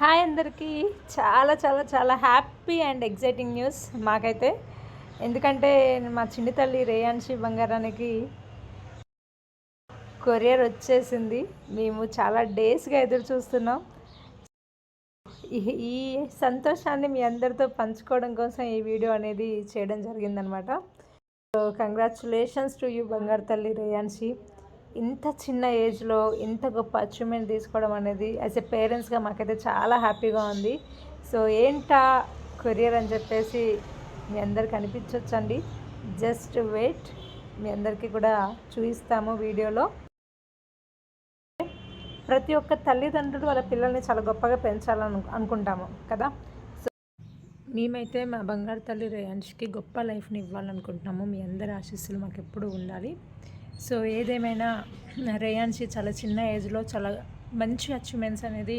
Hi అందరికీ. చాలా చాలా చాలా హ్యాపీ అండ్ ఎగ్జైటింగ్ న్యూస్ మాకైతే. ఎందుకంటే మా చిన్ని తల్లి రేయాన్షి బంగారానికి కొరియర్ వచ్చేసింది. మేము చాలా డేస్గా ఎదురు చూస్తున్నాం. ఈ- ఈ సంతోషాన్ని మీ అందరితో పంచుకోవడం కోసం ఈ వీడియో అనేది చేయడం జరిగిందనమాట. సో కంగ్రాచులేషన్స్ టు యూ బంగారు తల్లి రేయాన్షి. ఇంత చిన్న ఏజ్లో ఇంత గొప్ప అచీవ్మెంట్ తీసుకోవడం అనేది యాజ్ ఎ పేరెంట్స్గా మాకైతే చాలా హ్యాపీగా ఉంది. సో ఏంటా కొరియర్ అని చెప్పేసి మీ అందరికి అనిపించవచ్చండి జస్ట్ వెయిట్. మీ అందరికీ కూడా చూపిస్తాము వీడియోలో. ప్రతి ఒక్క తల్లిదండ్రులు వాళ్ళ పిల్లల్ని చాలా గొప్పగా పెంచాలని అనుకుంటాము కదా? మేమైతే మా బంగారు తల్లి రేయాన్ష్కి గొప్ప లైఫ్ని ఇవ్వాలనుకుంటున్నాము. మీ అందరి ఆశీస్సులు మాకు ఎప్పుడూ ఉండాలి. సో ఏదేమైనా రేయాన్షి చాలా చిన్న ఏజ్లో చాలా మంచి అచీవ్మెంట్స్ అనేది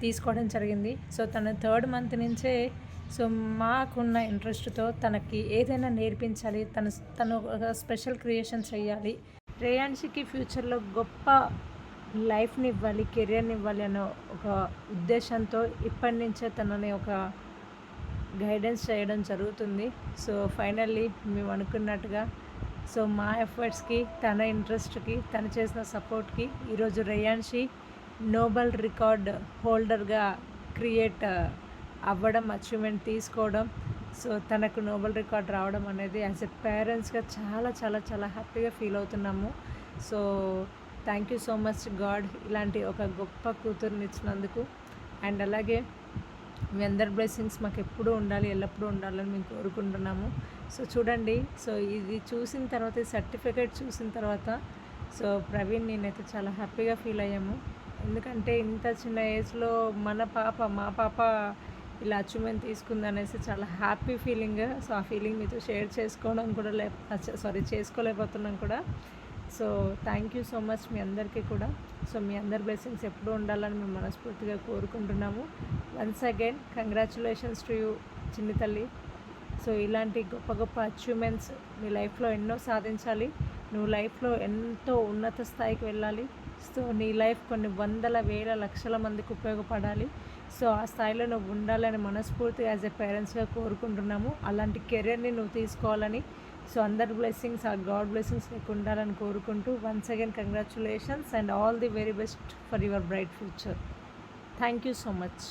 తీసుకోవడం జరిగింది. సో తన థర్డ్ మంత్ నుంచే సో మాకున్న ఇంట్రెస్ట్తో తనకి ఏదైనా నేర్పించాలి. తను తను ఒక స్పెషల్ క్రియేషన్ చేయాలి. రేయాన్షికి ఫ్యూచర్లో గొప్ప లైఫ్ని ఇవ్వాలి కెరియర్ని ఇవ్వాలి అనే ఒక ఉద్దేశంతో ఇప్పటి నుంచే తనని ఒక గైడెన్స్ చేయడం జరుగుతుంది. సో ఫైనల్లీ మేము అనుకున్నట్టుగా సో మా ఎఫర్ట్స్కి తన ఇంట్రెస్ట్కి తను చేసిన సపోర్ట్కి ఈరోజు రేయాన్షి నోబెల్ రికార్డ్ హోల్డర్గా క్రియేట్ అవ్వడం అచీవ్మెంట్ తీసుకోవడం సో తనకు నోబెల్ రికార్డ్ రావడం అనేది యాజ్ ఎ పేరెంట్స్గా చాలా చాలా చాలా హ్యాపీగా ఫీల్ అవుతున్నాము. So thank you so much God ఇలాంటి ఒక గొప్ప కూతురుని ఇచ్చినందుకు అండ్ అలాగే మీ అందరి బ్లెస్సింగ్స్ మాకు ఎప్పుడూ ఉండాలి ఎల్లప్పుడూ ఉండాలని మేము కోరుకుంటున్నాము. సో చూడండి సో ఇది చూసిన తర్వాత ఈ సర్టిఫికేట్ చూసిన తర్వాత సో ప్రవీణ్ నేనైతే చాలా హ్యాపీగా ఫీల్ అయ్యాము. ఎందుకంటే ఇంత చిన్న ఏజ్లో మన పాప మా పాప ఇలా అచీవ్మెంట్ తీసుకుంది అనేసి చాలా హ్యాపీ ఫీలింగ్ సో ఆ ఫీలింగ్ మీతో షేర్ చేసుకోవడం కూడా లే సారీ చేసుకోలేకపోతున్నాం కూడా. So thank you so much మీ అందరికీ కూడా. సో మీ అందరి బ్లెస్సింగ్స్ ఎప్పుడూ ఉండాలని మేము మనస్ఫూర్తిగా కోరుకుంటున్నాము. Once again congratulations to you చిన్ని తల్లి. సో ఇలాంటి గొప్ప గొప్ప అచీవ్మెంట్స్ నీ లైఫ్లో ఎన్నో సాధించాలి. నువ్వు లైఫ్లో ఎంతో ఉన్నత స్థాయికి వెళ్ళాలి. సో నీ లైఫ్ కొన్ని వందల వేల లక్షల మందికి ఉపయోగపడాలి. సో ఆ స్థాయిలో నువ్వు ఉండాలని మనస్ఫూర్తిగా యాజ్ ఎ పేరెంట్స్గా కోరుకుంటున్నాము. అలాంటి కెరియర్ని నువ్వు తీసుకోవాలని సో అందరి బ్లెస్సింగ్స్ ఆ గాడ్ బ్లెస్సింగ్స్ మీకు ఉండాలని కోరుకుంటూ once again congratulations and all the very best for your bright future thank you so much